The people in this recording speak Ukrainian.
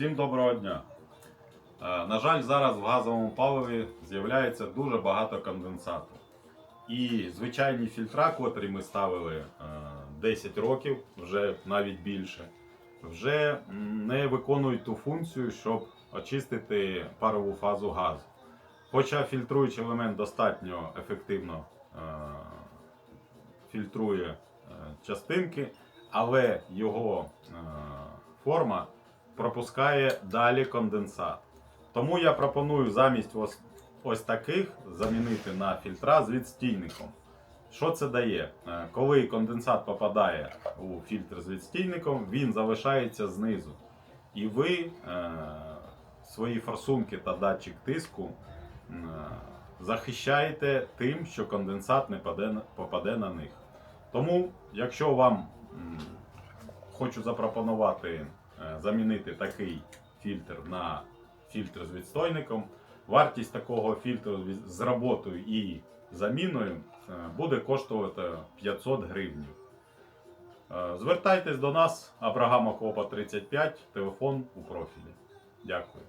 Всім доброго дня. Е, На жаль, зараз в газовому паливі з'являється дуже багато конденсату. І звичайні фільтра, котрі ми ставили е, 10 років, вже навіть більше, вже не виконують ту функцію, щоб очистити парову фазу газу. Хоча фільтруючий елемент достатньо ефективно е, фільтрує е, частинки, але його е, форма пропускає далі конденсат. Тому я пропоную замість ось, ось таких замінити на фільтра з відстійником. Що це дає? Е, Коли конденсат попадає у фільтр з відстійником, він залишається знизу. І ви е, свої форсунки та датчик тиску е, захищаєте тим, що конденсат не попаде, на- попаде на них. Тому, якщо вам м, хочу запропонувати замінити такий фільтр на фільтр з відстойником, вартість такого фільтру з роботою і заміною е, буде коштувати 500 гривень. Е, Звертайтесь до нас, Абрагама Копа 35, телефон у профілі. Дякую.